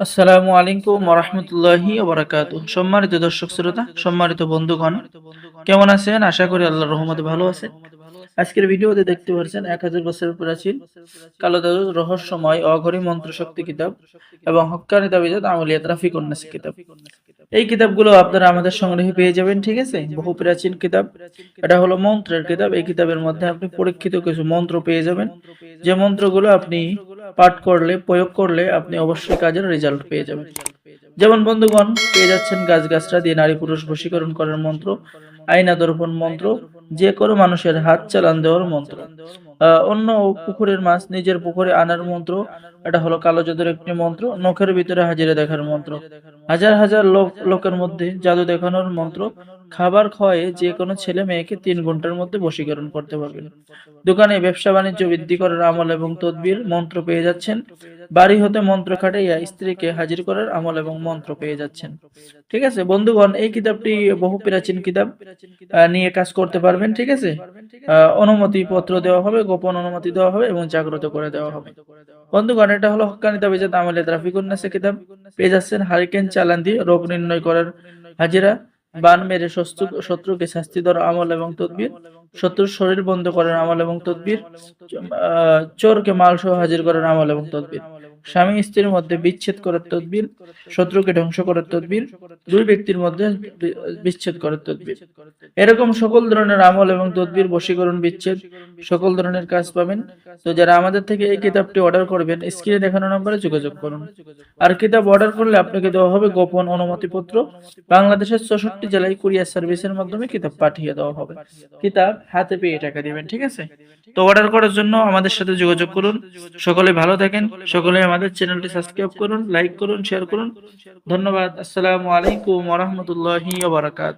আসসালামু আলাইকুম ওরহমতুল্লাহি ওবরাকাতু সম্মানিত দর্শক শ্রোতা, সম্মানিত বন্ধুগণ, কেমন আছেন? আশা করি আল্লাহর রহমতে ভালো আছেন। আজকের ভিডিওতে দেখতে পাচ্ছেন এক হাজার বছরের প্রাচীন কালো দাদু রহস্যময় অঘরী মন্ত্র শক্তি কিতাব এবং হক্কানি দাবিজাত আমলিয়াত রাফিক উন্নাস কিতাব। এই কিতাবগুলো আপনারা আমাদের সংগ্রহে পেয়ে যাবেন, ঠিক আছে? বহু প্রাচীন কিতাব। এটা হলো মন্ত্রের কিতাব। এই কিতাবের মধ্যে আপনি পরীক্ষিত কিছু মন্ত্র পেয়ে যাবেন। যে মন্ত্রগুলো আপনি পাঠ করলে, প্রয়োগ করলে আপনি অবশ্যই কাজের রেজাল্ট পেয়ে যাবেন। যেমন বন্ধুগণ, পেয়ে যাচ্ছেন গাছ গাছরা দিয়ে নারী পুরুষ বশীকরণ করার মন্ত্র আইনা দর্পণ মন্ত্র, যে কোনো মানুষের হাত চালান দেওয়ার মন্ত্র। অন্য পুকুরের মাছ নিজের পুকুরে আনার মন্ত্র, এটা হলো কালো জাদুর একটি মন্ত্র, নখের ভিতরে হাজিরা দেখার মন্ত্র। হাজার হাজার লোক, লোকের মধ্যে জাদু দেখানোর মন্ত্র খাবার খাওয়ায়ে যে কোনো ছেলে মেয়েকে তিন ঘণ্টার মধ্যে বশীকরণ করতে পারবেন দোকানে ব্যবসা বাণিজ্য বৃদ্ধি করার আমল এবং তদবির, মন্ত্র পেয়ে যাচ্ছেন। বাড়ি হতে মন্ত্র খাটাইয়া স্ত্রীকে হাজির করার আমল এবং মন্ত্র পেয়ে যাচ্ছেন। ঠিক আছে? বন্ধুগণ, এই কিতাবটি বহু প্রাচীন কিতাব নিয়ে কাজ করতে পারবেন, ঠিক আছে? অনুমতি পত্র দেওয়া হবে, গোপন অনুমতি দেওয়া হবে এবং জাগ্রত করে দেওয়া হবে। বন্ধুগণ, এটা হলো হক্কানি তাবিজাত আমলে রাফিকুন্নাসে কিতাব। পেয়ে যাচ্ছেন হারিকেন চালান দিয়ে রোগ নির্ণয় করার হাজিরা। বান মেরে শত্রু শত্রুকে শাস্তি দেওয়ার আমল এবং তদবির, শত্রুর শরীর বন্ধ করার আমল এবং তদবির চোরকে মাল সহ হাজির করার আমল এবং তদবির, স্বামী স্ত্রীর মধ্যে বিচ্ছেদ করার তদবির, শত্রুকে ধ্বংস করার তদবির, দুই ব্যক্তির মধ্যে বিচ্ছেদ করার তদবির। এরকম সকল ধরনের আমল এবং তদবির, বশীকরণ, বিচ্ছেদ সকল ধরনের কাজ পাবেন। তো যারা আমাদের থেকে এই কিতাবটি অর্ডার করবেন স্ক্রিনে দেখানো নম্বরে যোগাযোগ করুন। আর কিতাব অর্ডার করলে আপনাকে দেওয়া হবে গোপন অনুমতিপত্র। বাংলাদেশের চৌষট্টি জেলায় কুরিয়ার সার্ভিসের মাধ্যমে কিতাব পাঠিয়ে দেওয়া হবে। কিতাব হাতে পেয়ে টাকা দিবেন, ঠিক আছে? তো অর্ডার করার জন্য আমাদের সাথে যোগাযোগ করুন। সকলে ভালো থাকেন। সকলে আমাদের চ্যানেলটি সাবস্ক্রাইব করুন লাইক করুন শেয়ার করুন। ধন্যবাদ। আসসালামু আলাইকুম ওরহমতুল্লাহি ওবরাকাত